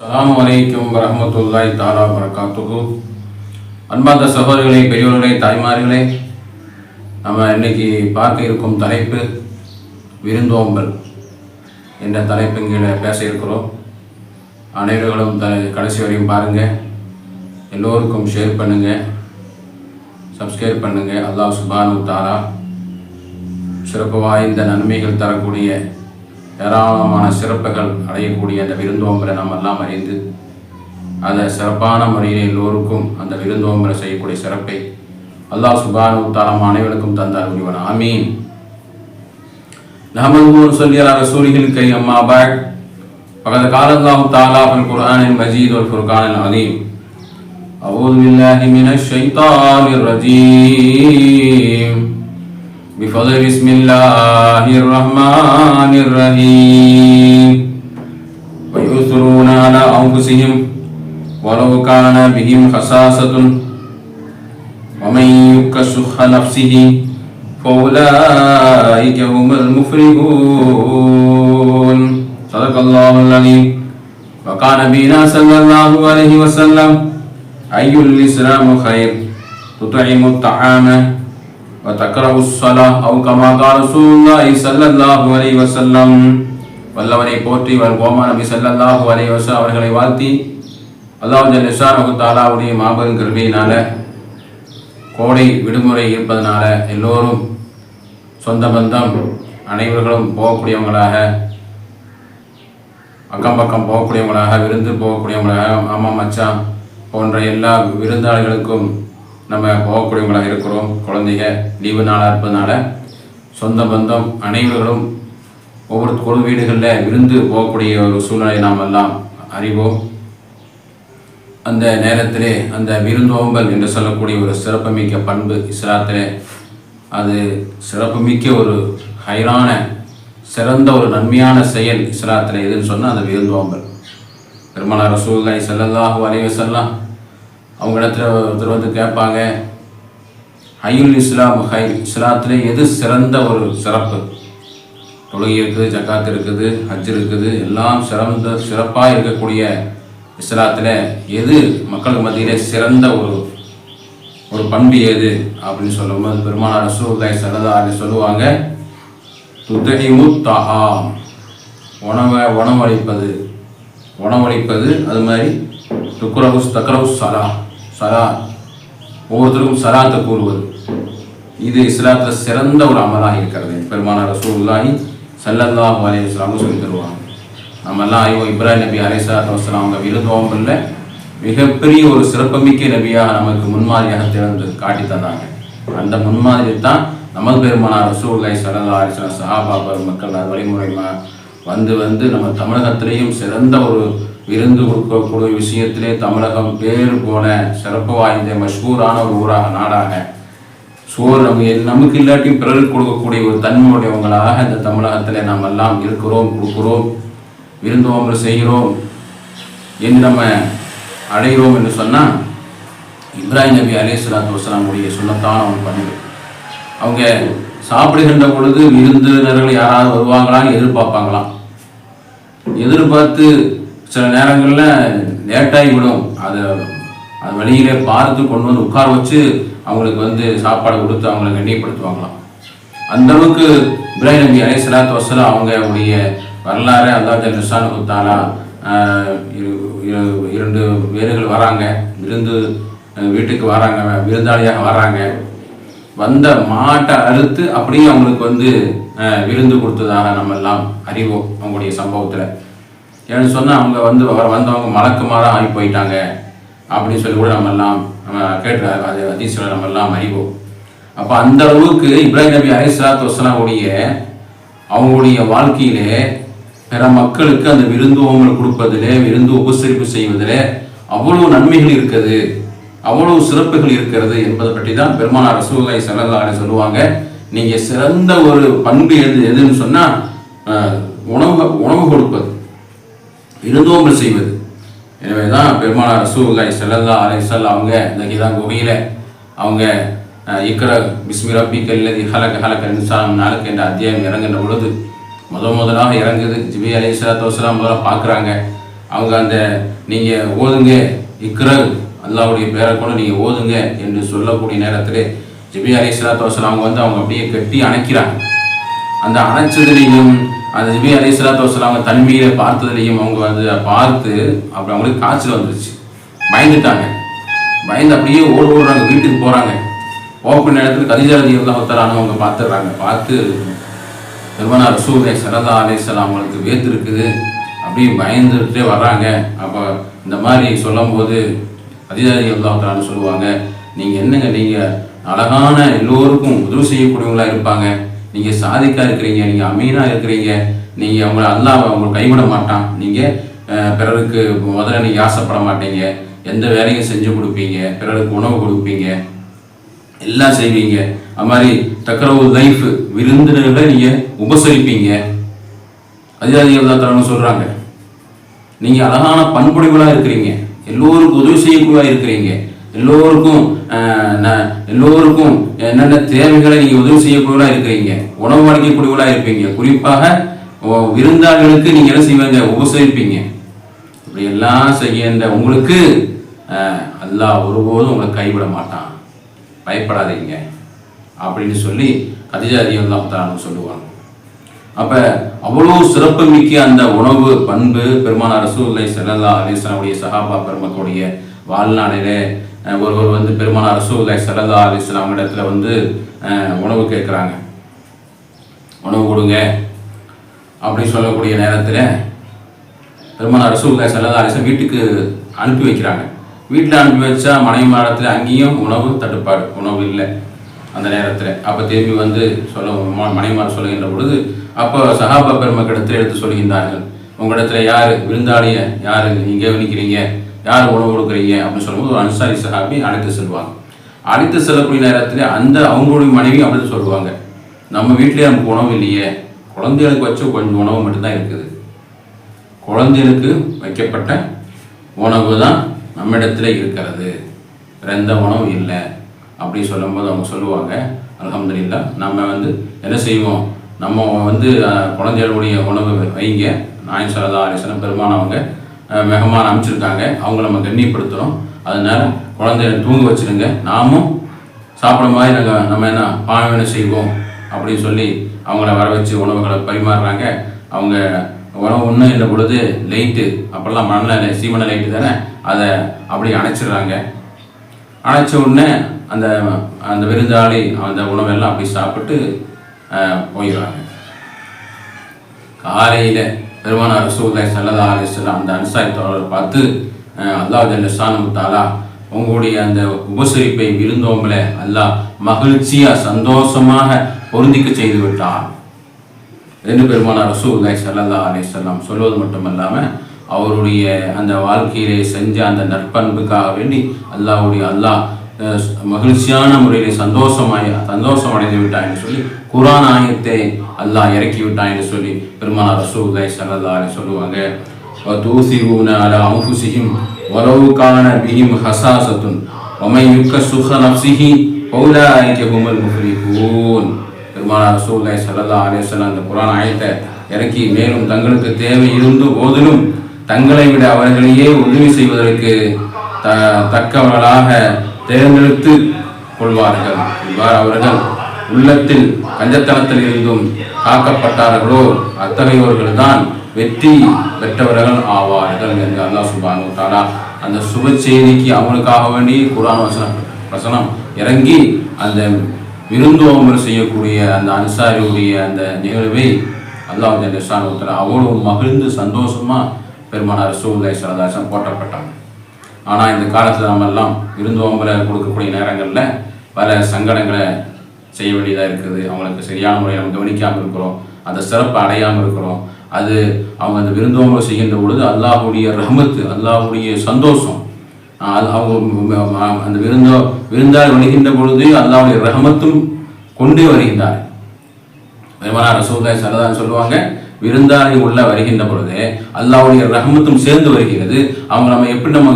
அலாம் வலைக்கம் வரமத்துல்லாய் தாலா வரகாத்துகு அன்பார்ந்த சகோதரர்களே பெரியவர்களே தாய்மார்களே நம்ம இன்னைக்கு பார்க்க இருக்கும் தலைப்பு விருந்தோம்பல் என்ற தலைப்பு கீழே பேச இருக்கிறோம். அனைவர்களும் த கடைசி வரையும் பாருங்கள் எல்லோருக்கும் ஷேர் பண்ணுங்கள் சப்ஸ்கிரைப் பண்ணுங்கள் அல்லாஹ் சுபானு தாரா சிறப்பு வாய்ந்த நன்மைகள் தரக்கூடிய ஏராளமான சிறப்புகள் அடையக்கூடிய அந்த விருந்தோம்பலை நாம் எல்லாம் அறிந்து அதை சிறப்பான முறையில் எல்லோருக்கும் அந்த விருந்தோம்பலை செய்யக்கூடிய சிறப்பை அல்லாஹ் சுபானு தாலம் அனைவருக்கும் தந்தார் புரிவன் ஆமீன் نحمده ونصلي على رسوله الكريم أما بعد فقد قال الله تعالى في القرآن المجيد والفرقان العظيم أعوذ بالله من الشيطان الرجيم بفضل بسم الله الرحمن الرحيم. ويؤثرون على أنفسهم ولو كان بهم خصاصة. ومن يك شح نفسه فأولئك هم المفلحون. صدق الله العظيم. وقال نبينا صلى الله عليه وسلم أي الإسلام خير؟ تطعم الطعام وتكره الصلاة أو كما قال رسول الله صلى الله عليه وسلم வல்லவனை போற்றி வல் கோமா நபி ஸல்லல்லாஹு அலைஹி வஸல்லம் அவர்களை வாழ்த்தி அல்லாஹ் ஜல்லிஷானு தாலாவுடைய மாபெரும் கிருபையினால கோடை விடுமுறை இருப்பதனால எல்லோரும் சொந்த பந்தம் அனைவர்களும் போகக்கூடியவங்களாக அக்கம் பக்கம் போகக்கூடியவங்களாக விருந்து போகக்கூடியவங்களாக மாமா மச்சான் போன்ற எல்லா விருந்தாளிகளுக்கும் நம்ம போகக்கூடியவங்களாக இருக்கிறோம். குழந்தைங்க லீவு நாளாக இருப்பதனால சொந்த பந்தம் அனைவர்களும் ஒவ்வொரு குழு வீடுகளில் விருந்து போகக்கூடிய ஒரு சூழ்நிலை நாம் எல்லாம் அறிவோம். அந்த நேரத்திலே அந்த விருந்தோம்பல் என்று சொல்லக்கூடிய ஒரு சிறப்புமிக்க பண்பு இஸ்லாத்திலே அது சிறப்புமிக்க ஒரு ஹைரான சிறந்த ஒரு நன்மையான செயல் இஸ்லாத்தில் எதுன்னு சொன்னால் அந்த விருந்தோம்பல். பெருமானார் சூழ்நிலை செல்லதாக அலைஹி அவங்க இடத்துல ஒருத்தர் வந்து கேட்பாங்க? ஹையுல் இஸ்லாம் ஹை இஸ்லாத்தில் எது சிறந்த ஒரு சிறப்பு? தொழுகை இருக்குது ஜக்காத் இருக்குது ஹஜ் இருக்குது எல்லாம் சிறந்த சிறப்பாக இருக்கக்கூடிய இஸ்லாத்தில் எது மக்களுக்கு மத்தியிலே சிறந்த ஒரு ஒரு பண்பு எது அப்படின்னு சொல்லும்போது பெருமானார் ரசூல்லாய் சரதாரி சொல்லுவாங்க துத்தகிமு தஹாம் உணவை உணவளிப்பது உணவளிப்பது அது மாதிரி துக்குரவுஸ் தக்கரவுஸ் சலா சலா ஒவ்வொருத்தருக்கும் சலாத்தை கூறுவது. இது இஸ்லாத்தில் சிறந்த ஒரு அமலாக இருக்கிறது. பெருமானார் ரசூல்லாஹி ஸல்லல்லாஹு அலி வஸல்லம் சொல்லி தருவாங்க. நம்ம எல்லாம் ஐயோ இப்ராஹிம் நபி அலைஹிஸ்ஸலாத்து வஸ்லாம் அவங்க விருந்தோம்பல்ல மிகப்பெரிய ஒரு சிறப்புமிக்க நபியாக நமக்கு முன்மாதிரியாக திறந்து காட்டி தந்தாங்க. அந்த முன்மாதிரி தான் நமது பெருமானார் ரசூல்லாய் சல்லா அலிஸ்லாம் வஸல்லம் சஹாபா மக்கள் வழிமுறைமா வந்து வந்து நம்ம தமிழகத்திலேயும் சிறந்த ஒரு விருந்து கொடுக்கக்கூடிய விஷயத்திலே தமிழகம் பேர் போன சிறப்பு வாய்ந்த மஷ்கூரான ஒரு ஊராக நாடாக. சோறு நம்ம நமக்கு இல்லாட்டியும் பிறருக்கு கொடுக்கக்கூடிய ஒரு தன்மையுடையவங்களாக இந்த தமிழகத்தில் நாம் எல்லாம் இருக்கிறோம் கொடுக்கிறோம் விருந்தோம்பல் செய்கிறோம் என்று நம்ம அடைகிறோம் என்று சொன்னால் இப்ராஹிம் நபி அலே சலாத்து வசலாமுடைய சுண்ணத்தான அவங்க பண்பு அவங்க சாப்பிடுகின்ற பொழுது விருந்தினர்கள் யாராவது வருவாங்களான்னு எதிர்பார்ப்பாங்களாம். எதிர்பார்த்து சில நேரங்களில் லேட்டாகி விடும். அதை அது வழியிலே பார்த்து கொண்டு வந்து உட்கார வச்சு அவங்களுக்கு வந்து சாப்பாடு கொடுத்து அவங்களை கண்ணியப்படுத்துவாங்களாம். அந்தளவுக்கு இப்ராஹிம் நபி அலை சலாத்து வசலம் அவங்களுடைய வரலாறு அல்லாத நிசான் குத்தாலா இரண்டு பேர்கள் வராங்க. விருந்து வீட்டுக்கு வராங்க விருந்தாளியாக வராங்க. வந்த மாட்டை அறுத்து அப்படியே அவங்களுக்கு வந்து விருந்து கொடுத்ததாக நம்ம எல்லாம் அறிவோம் அவங்களுடைய சம்பவத்தில். ஏன்னு சொன்னால் அவங்க வந்து வர- வந்தவங்க மலக்குமாராக ஆகி போயிட்டாங்க. அப்படின்னு சொல்லி கூட நம்ம எல்லாம் நம்ம கேட்டு அது அதிசயம் நம்ம எல்லாம் அறிவோம். அப்போ அந்த அளவுக்கு இப்ராஹிம் நபி அலிஸ்லாத்து வசலாமுடைய அவங்களுடைய வாழ்க்கையிலே பிற மக்களுக்கு அந்த விருந்தோம்பல் கொடுப்பதிலே விருந்து உபசரிப்பு செய்வதிலே அவ்வளவு நன்மைகள் இருக்குது. அவ்வளவு சிறப்புகள் இருக்கிறது என்பதை பற்றி தான் பெருமானார் ரசூலுல்லாஹி ஸல்லல்லாஹு சொல்லுவாங்க. நீங்கள் சிறந்த ஒரு பண்பு எது எதுன்னு சொன்னால் உணவு உணவு கொடுப்பது. விருந்தோம்பல் செய்வது. எனவே தான் பெருமானார் ரசூலுல்லாஹி ஸல்லல்லாஹு அலைஹி வஸல்லம் அவங்க இந்த கிதா குகையில் அவங்க இக்ர பிஸ்மி ரப்பிக்க அல்லதி ஹலக ஹலக இன்சான் நாளுக்கு என்ற அத்தியாயம் இறங்குகின்ற பொழுது முத முதலாக இறங்குது. ஜிபி அலி சலாத்து வசலாம் முதல்ல பார்க்குறாங்க. அவங்க அந்த நீங்கள் ஓதுங்க இக்ரல் அல்லாவுடைய பேரை கூட நீங்கள் ஓதுங்க என்று சொல்லக்கூடிய நேரத்தில் ஜிபி அலி சலாத்து வசலாம் அவங்க வந்து அவங்க அப்படியே கட்டி அணைக்கிறாங்க. அந்த அணைச்சதுலேயும் அந்த நபி அலி சலாத்து வசலாம் அவங்க தன்மையை பார்த்ததுலேயும் அவங்க வந்து பார்த்து அப்புறம் அவங்களுக்கு காய்ச்சல் வந்துருச்சு. பயந்துட்டாங்க. பயந்து அப்படியே ஓடு ஓடுறாங்க. வீட்டுக்கு போகிறாங்க ஓப்பன் நேரத்தில் கதிஜாதி தான் ஒருத்தரான அவங்க பார்த்துடுறாங்க. பார்த்து பெருமானா ரசூலை சரதா அலிஸ்லாம் அவங்களுக்கு வேத்து இருக்குது அப்படியே பயந்துட்டே வர்றாங்க. அப்போ இந்த மாதிரி சொல்லும்போது அதிகாரி அல்லாத்தான்னு சொல்லுவாங்க நீங்கள் என்னங்க நீங்கள் அழகான எல்லோருக்கும் உதவி செய்யக்கூடியவங்களாக இருப்பாங்க. நீங்கள் சாதிக்காக இருக்கிறீங்க நீங்கள் அமீனாக இருக்கிறீங்க நீங்கள் அவங்கள அல்லாஹ் அவங்களை கைவிட மாட்டான். நீங்கள் பிறருக்கு முதல்ல நீங்கள் ஆசைப்பட மாட்டீங்க. எந்த வேலையும் செஞ்சு கொடுப்பீங்க பிறருக்கு உணவு கொடுப்பீங்க எல்லாம் செய்வீங்க. அது மாதிரி தக்கரவு லைஃப் விருந்தினர்களை நீங்கள் உபசரிப்பீங்க. அதிகாரிகள் தான் தரணும் சொல்கிறாங்க நீங்கள் அழகான பண்புடைகளாக இருக்கிறீங்க. எல்லோருக்கும் உதவி செய்யக்கூடியதாக இருக்கிறீங்க. எல்லோருக்கும் எல்லோருக்கும் என்னென்ன தேவைகளை நீங்கள் உதவி செய்யக்கூடியவர்களாக இருக்கிறீங்க உணவு அளிக்கக்கூடியவர்களாக இருப்பீங்க குறிப்பாக விருந்தாளிகளுக்கு நீங்கள் என்ன செய்வீங்க உபசரிப்பீங்க. இப்படி எல்லாம் செய்கின்ற உங்களுக்கு அல்லா அல்லாஹ் ஒருபோதும் உங்களை கைவிட மாட்டான். பயப்படாதீங்க. அப்படின்னு சொல்லி கதிஜாதி எல்லாம் தான் சொல்லுவாங்க. அப்போ அவ்வளோ சிறப்பு மிக்க அந்த உணவு பண்பு பெருமான ரசூலை செல்லல்லா அலிஸ்லாமுடைய சஹாபா பெருமக்களுடைய வாழ்நாளிலே ஒருவர் வந்து பெருமான ரசூலை சல்லா அலிஸ்லாம் இடத்துல வந்து உணவு கேட்குறாங்க. உணவு கொடுங்க. அப்படின்னு சொல்லக்கூடிய நேரத்தில் பெருமான ரசூல்லாய் சல்லா அலிஸ்லாம் வீட்டுக்கு அனுப்பி வைக்கிறாங்க. வீட்டில் அனுப்பி வச்சா மனைவி மாடத்தில் அங்கேயும் உணவு தட்டுப்பாடு. உணவு இல்லை அந்த நேரத்தில். அப்போ திரும்பி வந்து சொல்ல ம- மனைவிமார் சொல்லுகின்ற பொழுது அப்போ சஹாபா பெருமக்கிடத்தில் எடுத்து சொல்கின்றார்கள். உங்களிடத்தில் யார்? விருந்தாளிய யார்? நீங்கள் கவனிக்கிறீங்க யார் உணவு கொடுக்குறீங்க அப்படின்னு சொல்லும்போது ஒரு அன்சாரி சஹாபி அழைத்து செல்வாங்க. அழைத்து செல்லக்கூடிய நேரத்தில் அந்த அவங்களுடைய மனைவி அப்படின்னு சொல்லுவாங்க. நம்ம வீட்டிலேயே நமக்கு உணவு இல்லையே. குழந்தைகளுக்கு வச்ச கொஞ்சம் உணவு மட்டும்தான் இருக்குது. குழந்தைகளுக்கு வைக்கப்பட்ட உணவு தான் நம்மிடத்துல இருக்கிறது. எந்த உணவும் இல்லை. அப்படின்னு சொல்லும்போது அவங்க சொல்லுவாங்க அல்ஹம்துலில்லாஹ் நம்ம வந்து என்ன செய்வோம்? நம்ம வந்து குழந்தைகளுடைய உணவு வைங்க. நாயன் சரதா அலிஸ்லாம் பெருமானவங்க அவங்க அமைச்சிருக்காங்க அவங்கள நம்ம கண்ணியப்படுத்துகிறோம் அதனால் குழந்தைய தூங்க வச்சுருங்க. நாமும் சாப்பிட மாதிரி நாங்கள் நம்ம என்ன பாவனை செய்வோம் அப்படின்னு சொல்லி அவங்கள வர வச்சு உணவுகளை பரிமாறுறாங்க. அவங்க உணவு ஒன்றும் இல்லை பொழுது லைட்டு அப்போல்லாம் மண்ணில் சீமனை லைட்டு தானே அதை அப்படியே அணைச்சிடுறாங்க. அணைச்ச உடனே அந்த அந்த விருந்தாளி அந்த உணவெல்லாம் அப்படி சாப்பிட்டு போயிடுறாங்க. காலையில் பெருமானார் ரசூலை சல்லதா அலிஸ்லாம் அந்த அன்சாரி தோழரை பார்த்து அல்லாஹ் ஜல்ல தாலா உங்களுடைய அந்த உபசரிப்பை விருந்தோம்பலை அல்லாஹ் மகிழ்ச்சியா சந்தோஷமாக பொருந்திக்க செய்து விட்டார். ரெண்டு பெருமான ரசூலை சல்லல்லா அலிஸ்லாம் சொல்வது மட்டுமல்லாம அவருடைய அந்த வாழ்க்கையிலே செஞ்ச அந்த நற்பண்புக்காக வேண்டி அல்லாஹ்வுடைய அல்லாஹ் மகிழ்ச்சியான முறையில் சந்தோஷமாய் சந்தோஷம் அடைந்து விட்டான் என்று சொல்லி குரான் ஆயத்தை அல்லாஹ் இறக்கி விட்டான் என்று சொல்லி பெருமாள் ரசூலை சல்லா சொல்லுவாங்க. தூசிகூன அல அம்புசிஹிம் வலவுக்கான பிஹிம் ஹசாசத்துன் ஒமை யுக்க சுக நப்சிஹி பௌலாய்க்கு குமல் முஃப்ரிஹூன் பெருமாள் ரசூலை சல்லா அலேசல்ல அந்த குரான் ஆயத்தை இறக்கி மேலும் தங்களுக்கு தேவை இருந்து போதிலும் தங்களை விட அவர்களையே உதவி செய்வதற்கு த தக்கவர்களாக தேர்ந்தெடுத்து கொள்வார்கள். இவ்வாறு அவர்கள் உள்ளத்தில் கஞ்சத்தனத்தில் இருந்தும் காக்கப்பட்டார்களோ அத்தகையோர்கள் தான் வெற்றி பெற்றவர்கள் ஆவார்கள் என்று அல்லா சுபானு தாலா அந்த சுப செய்திக்கு அவனுக்காக வேண்டி குரான் வசனம் வசனம் இறங்கி அந்த விருந்தோம்பல் செய்யக்கூடிய அந்த அன்சாரியுடைய அந்த நிகழ்வை அல்லாஹ் நிஷானுத்தில் அவ்வளோ மகிழ்ந்து சந்தோஷமா பெருமானார் சூழ்நிலை சரதாசம் போற்றப்பட்டாங்க. ஆனால் இந்த காலத்தில் நம்ம எல்லாம் விருந்தோம்பலை கொடுக்கக்கூடிய நேரங்களில் பல சங்கடங்களை செய்ய வேண்டியதாக இருக்குது. அவங்களுக்கு சரியான முறையில் நம்ம கவனிக்காமல் இருக்கிறோம். அந்த சிறப்பை அடையாமல் இருக்கிறோம். அது அவங்க அந்த விருந்தோம்பல் செய்கின்ற பொழுது அல்லாஹுடைய ரஹமத்து அல்லாஹுடைய சந்தோஷம். அது அவங்க அந்த விருந்தோ விருந்தால் வருகின்ற பொழுது அல்லாவுடைய ரஹமத்தும் கொண்டே வருகின்றார். பெருமானார் ரசூல்லாய் சரதான் சொல்லுவாங்க விருந்தாளி உள்ள வருகின்ற பொழுது அல்லாவுடைய ரஹமத்தும் சேர்ந்து வருகிறது. அவங்க நம்ம எப்படி நம்ம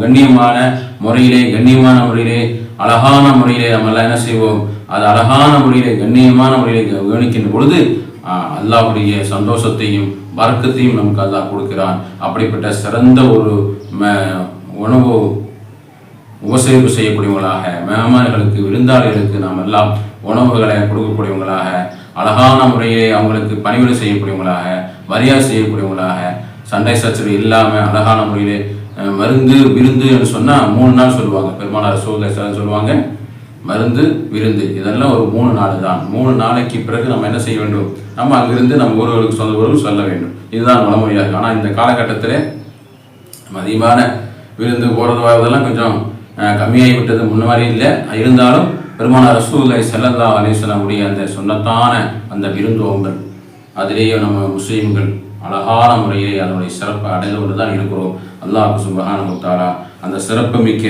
கண்ணியமான முறையிலே கண்ணியமான முறையிலே அழகான முறையிலே நம்ம எல்லாம் என்ன செய்வோம்? அது அழகான முறையிலே கண்ணியமான முறையிலே கவனிக்கின்ற பொழுது அல்லாவுடைய சந்தோஷத்தையும் வர்க்கத்தையும் நமக்கு அல்லாஹ் கொடுக்கிறான். அப்படிப்பட்ட சிறந்த ஒரு உணவு உபசரிப்பு செய்யக்கூடியவங்களாக மேமான்களுக்கு விருந்தாளிகளுக்கு நாம் எல்லாம் உணவுகளை கொடுக்கக்கூடியவங்களாக அழகான முறையிலே அவங்களுக்கு பணிவிடை செய்யக்கூடியவங்களாக மரியாதை செய்யக்கூடியவங்களாக சண்டை சச்சரவு இல்லாமல் அழகான முறையிலே மருந்து விருந்து என்று சொன்னால் மூணு நாள் சொல்லுவாங்க. பெருமானார் சூழ்நிலை சொல்லுவாங்க. மருந்து விருந்து இதெல்லாம் ஒரு மூணு நாள் தான். மூணு நாளைக்கு பிறகு நம்ம என்ன செய்ய வேண்டும்? நம்ம அங்கிருந்து நம்ம ஊர்களுக்கு சொந்த ஊர்களுக்கு சொல்ல வேண்டும். இதுதான் வளமொழியாக இருக்கு ஆனால் இந்த காலகட்டத்தில் நம்ம அதிகமான விருந்து போகிறது வரதெல்லாம் கொஞ்சம் கம்மியாகி விட்டது. முன்ன மாதிரி இல்லை. இருந்தாலும் பெருமானார் ரசூலை செல்லல்லா அலிஸ்லாமுடைய அந்த சொன்னத்தான அந்த விருந்தோம்பல் அதிலேயே நம்ம முஸ்லீம்கள் அழகான முறையிலே அதனுடைய சிறப்பை அடைந்து கொண்டு தான் இருக்கிறோம். அல்லாஹ் சுபஹானஹு தஆலா அந்த சிறப்பு மிக்க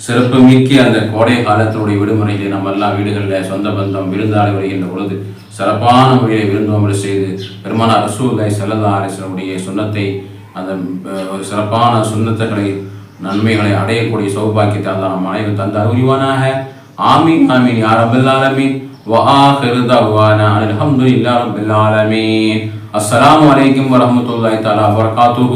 சிறப்பு மிக்க அந்த கோடை காலத்தினுடைய விடுமுறையிலே நம்ம எல்லா வீடுகளில் சொந்த பந்தம் விருந்தாளி வருகின்ற பொழுது சிறப்பான முறையில் விருந்தோம்பல் செய்து பெருமானார் ரசூலை செல்லல்லா அலிஸ்லாமுடைய சொன்னத்தை அந்த அஹ், ஒரு சிறப்பான சுண்ணத்துகளை நன்மைகளை அடையக்கூடிய சௌபாக்கியத்தை அல்லாஹ் நம் அனைவரும் தந்து அறிவானாக ஆமீன் ஆமீன் யா ரப்பல் ஆலமீன் وآخر دعوانا أن الحمد لله رب العالمين السلام عليكم ورحمة الله تعالى وبركاته